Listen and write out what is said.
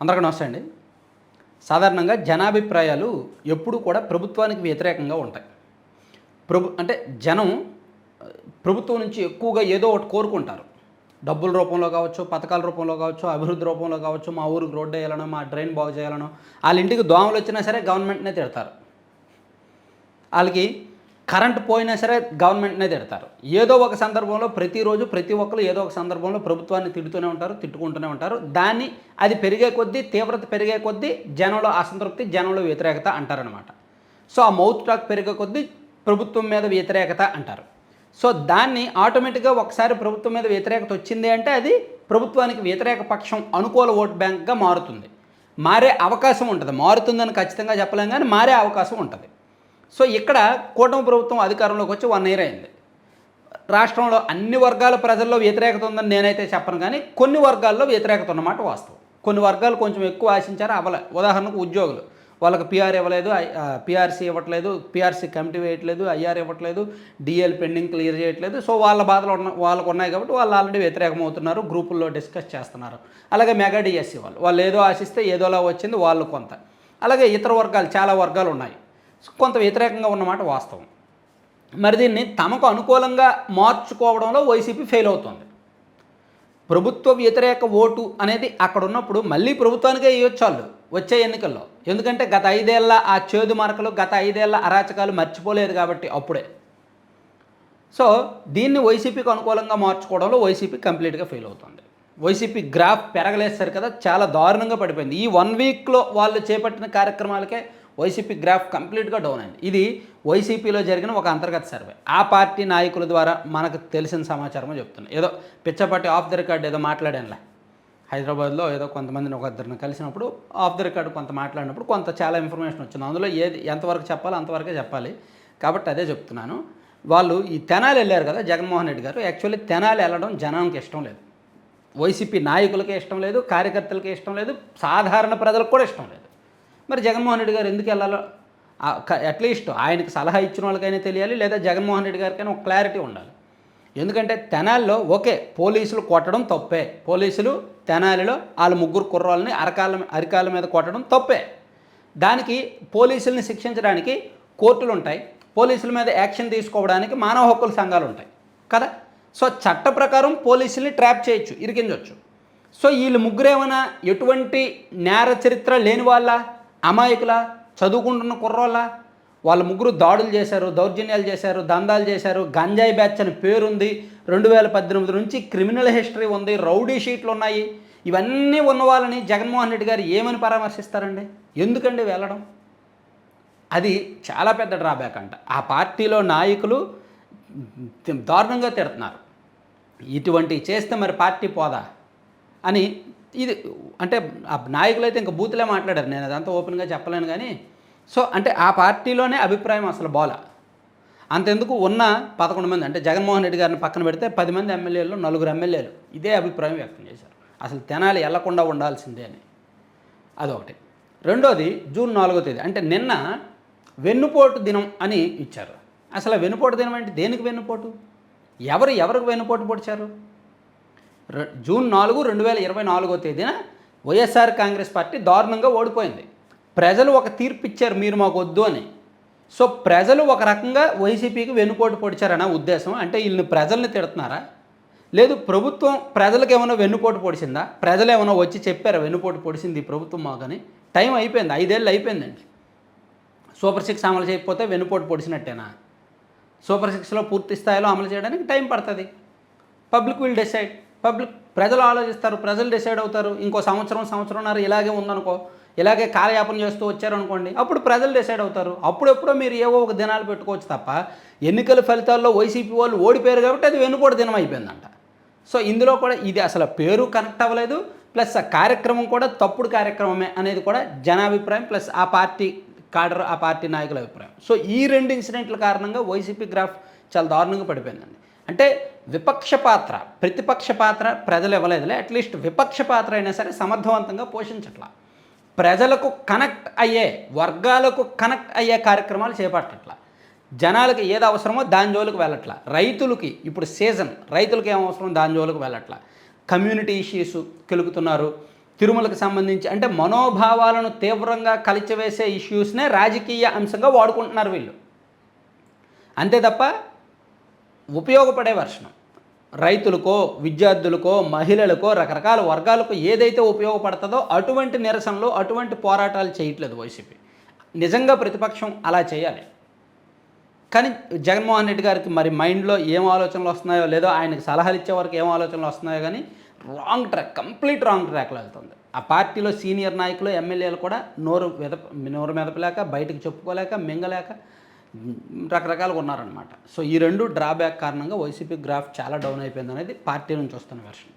అందరికీ నమస్తే అండి. సాధారణంగా జనాభిప్రాయాలు ఎప్పుడూ కూడా ప్రభుత్వానికి వ్యతిరేకంగా ఉంటాయి. ప్రభు అంటే జనం ప్రభుత్వం నుంచి ఎక్కువగా ఏదో ఒకటి కోరుకుంటారు. డబ్బుల రూపంలో కావచ్చు పథకాల రూపంలో కావచ్చు అభివృద్ధి రూపంలో కావచ్చు మా ఊరికి రోడ్డు వేయాలనో మా డ్రైన్ బాగు చేయాలనో వాళ్ళ ఇంటికి దోమలు వచ్చినా సరే గవర్నమెంట్నే తిడతారు. వాళ్ళకి కరెంట్ పోయినా సరే గవర్నమెంట్నే తిడతారు. ఏదో ఒక సందర్భంలో ప్రతిరోజు ప్రతి ఒక్కరు ఏదో ఒక సందర్భంలో ప్రభుత్వాన్ని తిడుతూనే ఉంటారు తిట్టుకుంటూనే ఉంటారు. దాన్ని అది పెరిగే కొద్దీ తీవ్రత పెరిగే కొద్దీ జనంలో అసంతృప్తి జనంలో వ్యతిరేకత అంటారనమాట సో ఆ మౌత్ టాక్ పెరిగే కొద్దీ ప్రభుత్వం మీద వ్యతిరేకత అంటారు. సో దాన్ని ఆటోమేటిక్గా ఒకసారి ప్రభుత్వం మీద వ్యతిరేకత వచ్చింది అంటే అది ప్రభుత్వానికి వ్యతిరేక పక్షం అనుకూల ఓట్ బ్యాంక్గా మారుతుంది. మారే అవకాశం ఉంటుంది. మారుతుందని ఖచ్చితంగా చెప్పలేం కానీ మారే అవకాశం ఉంటుంది. సో ఇక్కడ కూటమి ప్రభుత్వం అధికారంలోకి వచ్చి వన్ ఇయర్ అయింది. రాష్ట్రంలో అన్ని వర్గాల ప్రజల్లో వ్యతిరేకత ఉందని నేనైతే చెప్పను కానీ కొన్ని వర్గాల్లో వ్యతిరేకత ఉన్నమాట వాస్తవం. కొన్ని వర్గాలు కొంచెం ఎక్కువ ఆశించారు అవ్వలే. ఉదాహరణకు ఉద్యోగులు. వాళ్ళకి పిఆర్ ఇవ్వలేదు పిఆర్సీ ఇవ్వట్లేదు పిఆర్సీ కమిటీ వేయట్లేదు ఐఆర్ ఇవ్వట్లేదు డిఎల్ పెండింగ్ క్లియర్ చేయట్లేదు. సో వాళ్ళ బాధలు ఉన్న వాళ్ళకు ఉన్నాయి కాబట్టి వాళ్ళు ఆల్రెడీ వ్యతిరేకం అవుతున్నారు గ్రూపుల్లో డిస్కస్ చేస్తున్నారు. అలాగే మెగా డిఎస్సీ వాళ్ళు. వాళ్ళు ఏదో ఆశిస్తే ఏదోలా వచ్చింది వాళ్ళు కొంత. అలాగే ఇతర వర్గాలు చాలా వర్గాలు ఉన్నాయి. కొంత వ్యతిరేకంగా ఉన్నమాట వాస్తవం. మరి దీన్ని తమకు అనుకూలంగా మార్చుకోవడంలో వైసీపీ ఫెయిల్ అవుతుంది. ప్రభుత్వ వ్యతిరేక ఓటు అనేది అక్కడ ఉన్నప్పుడు మళ్ళీ ప్రభుత్వానికే ఇవ్వచ్చు వచ్చే ఎన్నికల్లో. ఎందుకంటే గత ఐదేళ్ళ ఆ చేదు మరకలు గత ఐదేళ్ళ అరాచకాలు మర్చిపోలేదు కాబట్టి అప్పుడే. సో దీన్ని వైసీపీకి అనుకూలంగా మార్చుకోవడంలో వైసీపీ కంప్లీట్గా ఫెయిల్ అవుతుంది. వైసీపీ గ్రాఫ్ పెరగలేసారు కదా చాలా దారుణంగా పడిపోయింది. ఈ వన్ వీక్లో వాళ్ళు చేపట్టిన కార్యక్రమాలకే వైసీపీ గ్రాఫ్ కంప్లీట్గా డౌన్ అయింది. ఇది వైసీపీలో జరిగిన ఒక అంతర్గత సర్వే. ఆ పార్టీ నాయకుల ద్వారా మనకు తెలిసిన సమాచారమే చెప్తున్నాను ఏదో పిచ్చపాటి ఆఫ్ ద రికార్డ్ ఏదో మాట్లాడానులే. హైదరాబాద్లో ఏదో కొంతమందిని ఒక ఇద్దరిని కలిసినప్పుడు ఆఫ్ ద రికార్డ్ కొంత మాట్లాడినప్పుడు కొంత చాలా ఇన్ఫర్మేషన్ వచ్చింది. అందులో ఏది ఎంతవరకు చెప్పాలో అంతవరకే చెప్పాలి. కాబట్టి అదే చెప్తున్నాను. వాళ్ళు ఈ తెనాలి వెళ్ళారు కదా జగన్మోహన్ రెడ్డి గారు. యాక్చువల్లీ తెనాలి వెళ్ళడం జనానికి ఇష్టం లేదు. వైసీపీ నాయకులకే ఇష్టం లేదు కార్యకర్తలకే ఇష్టం లేదు సాధారణ ప్రజలకు కూడా ఇష్టం లేదు. మరి జగన్మోహన్ రెడ్డి గారు ఎందుకు వెళ్ళాలో? అట్లీస్ట్ ఆయనకి సలహా ఇచ్చిన వాళ్ళకైనా తెలియాలి లేదా జగన్మోహన్ రెడ్డి గారికైనా ఒక క్లారిటీ ఉండాలి. ఎందుకంటే తెనాలిలో ఓకే పోలీసులు కొట్టడం తప్పే. పోలీసులు తెనాలిలో వాళ్ళ ముగ్గురు కుర్రాళ్ళని అరకాల అరికాల మీద కొట్టడం తప్పే. దానికి పోలీసుల్ని శిక్షించడానికి కోర్టులు ఉంటాయి. పోలీసుల మీద యాక్షన్ తీసుకోవడానికి మానవ హక్కుల సంఘాలు ఉంటాయి. కదా? సో చట్ట ప్రకారం పోలీసుల్ని ట్రాప్ చేయొచ్చు ఇరికించవచ్చు సో వీళ్ళు ముగ్గురేమైనా ఎటువంటి నేర చరిత్ర లేని వాళ్ళ? అమాయకుల? చదువుకుంటున్న కుర్రోళ్ళ? వాళ్ళ ముగ్గురు దాడులు చేశారు దౌర్జన్యాలు చేశారు దందాలు చేశారు. గంజాయి బ్యాచ్ అని పేరుంది. రెండు వేల పద్దెనిమిది నుంచి క్రిమినల్ హిస్టరీ ఉంది. రౌడీ షీట్లు ఉన్నాయి. ఇవన్నీ ఉన్న వాళ్ళని జగన్మోహన్ రెడ్డి గారు ఏమని పరామర్శిస్తారండి? ఎందుకండి వెళ్ళడం? అది చాలా పెద్ద డ్రాబ్యాక్ అంట. ఆ పార్టీలో నాయకులు దారుణంగా తిడుతున్నారు. ఇటువంటివి చేస్తే మరి పార్టీ పోదా? అని ఇది అంటే ఆ నాయకులు అయితే ఇంకా బూతులే మాట్లాడారు. నేను అదంతా ఓపెన్గా చెప్పలేను కానీ సో అంటే ఆ పార్టీలోనే అభిప్రాయం అసలు బోలా. అంతెందుకు ఉన్న పదకొండు మంది అంటే జగన్మోహన్ రెడ్డి గారిని పక్కన పెడితే పది మంది ఎమ్మెల్యేలు నలుగురు ఎమ్మెల్యేలు. ఇదే అభిప్రాయం వ్యక్తం చేశారు. అసలు తెనాలి వెళ్ళకుండా ఉండాల్సిందే అని. అదొకటి. రెండోది జూన్ నాలుగో తేదీ. అంటే నిన్న వెన్నుపోటు దినం అని ఇచ్చారు. అసలు వెన్నుపోటు దినం అంటే దేనికి వెన్నుపోటు? ఎవరు ఎవరికి వెన్నుపోటు పొడిచారు? జూన్ నాలుగు రెండు వేల ఇరవై నాలుగో తేదీన వైఎస్ఆర్ కాంగ్రెస్ పార్టీ దారుణంగా ఓడిపోయింది. ప్రజలు ఒక తీర్పు ఇచ్చారు మీరు మాకు వద్దు అని. సో ప్రజలు ఒక రకంగా వైసీపీకి వెన్నుపోటు పొడిచారన్న ఉద్దేశం. అంటే వీళ్ళని ప్రజల్ని తిడుతున్నారా? లేదు ప్రభుత్వం ప్రజలకు ఏమైనా వెన్నుపోటు పొడిచిందా? ప్రజలు ఏమైనా వచ్చి చెప్పారా వెన్నుపోటు పొడిచింది ఈ ప్రభుత్వం మాకని? టైం అయిపోయింది ఐదేళ్ళు అయిపోయిందండి. సూపర్ సిక్స్ అమలు చేయకపోతే వెన్నుపోటు పొడిచినట్టేనా? సూపర్ సిక్స్లో పూర్తి స్థాయిలో అమలు చేయడానికి టైం పడుతుంది. Public will decide. పబ్లిక్ ప్రజలు ఆలోచిస్తారు ప్రజలు డిసైడ్ అవుతారు. ఇంకో సంవత్సరం సంవత్సరంన్నర ఇలాగే ఉందనుకో ఇలాగే కాలయాపన చేస్తూ వచ్చారనుకోండి అప్పుడు ప్రజలు డిసైడ్ అవుతారు. అప్పుడెప్పుడో మీరు ఏవో ఒక దినాలు పెట్టుకోవచ్చు తప్ప ఎన్నికల ఫలితాల్లో వైసీపీ వాళ్ళు ఓడిపోయారు కాబట్టి అది వెన్నుపోటు దినం అయిపోయిందంట. సో ఇందులో కూడా ఇది అసలు పేరు కనెక్ట్ అవ్వలేదు ప్లస్ ఆ కార్యక్రమం కూడా తప్పుడు కార్యక్రమమే అనేది కూడా జనాభిప్రాయం ప్లస్ ఆ పార్టీ కాడర్ ఆ పార్టీ నాయకుల అభిప్రాయం. సో ఈ రెండు ఇన్సిడెంట్ల కారణంగా వైసీపీ గ్రాఫ్ చాలా దారుణంగా పడిపోయిందండి. అంటే విపక్ష పాత్ర ప్రతిపక్ష పాత్ర ప్రజలు ఇవ్వలేదులే. అట్లీస్ట్ విపక్ష పాత్ర అయినా సరే సమర్థవంతంగా పోషించట్లా. ప్రజలకు కనెక్ట్ అయ్యే వర్గాలకు కనెక్ట్ అయ్యే కార్యక్రమాలు చేపట్టట్లా. జనాలకి ఏది అవసరమో దాని జోలికి వెళ్ళట్లా. రైతులకి ఇప్పుడు సీజన్ రైతులకి ఏం అవసరం దాని జోలికి వెళ్ళట్లా. కమ్యూనిటీ ఇష్యూస్ కెలుగుతున్నారు తిరుమలకు సంబంధించి అంటే మనోభావాలను తీవ్రంగా కలిచివేసే ఇష్యూస్నే రాజకీయ అంశంగా వాడుకుంటున్నారు వీళ్ళు. అంతే తప్ప ఉపయోగపడే వర్షం రైతులకో విద్యార్థులకో మహిళలకో రకరకాల వర్గాలకు ఏదైతే ఉపయోగపడుతుందో అటువంటి నిరసనలు అటువంటి పోరాటాలు చేయట్లేదు వైసీపీ నిజంగా ప్రతిపక్షం అలా చేయాలి. కానీ జగన్మోహన్ రెడ్డి గారికి మరి మైండ్లో ఏం ఆలోచనలు వస్తున్నాయో లేదో ఆయనకు సలహాలు ఇచ్చే వరకు ఏం ఆలోచనలు వస్తున్నాయో కానీ రాంగ్ ట్రాక్ కంప్లీట్ రాంగ్ ట్రాక్లో వెళ్తుంది. ఆ పార్టీలో సీనియర్ నాయకులు ఎమ్మెల్యేలు కూడా నోరు మెదప నోరు మెదపలేక బయటకు చెప్పుకోలేక మింగలేక రకరకాలుగా ఉన్నారనమాట సో ఈ రెండు డ్రాబ్యాక్ కారణంగా వైసీపీ గ్రాఫ్ చాలా డౌన్ అయిపోయింది అనేది పార్టీ నుంచి వస్తున్న వెర్షన్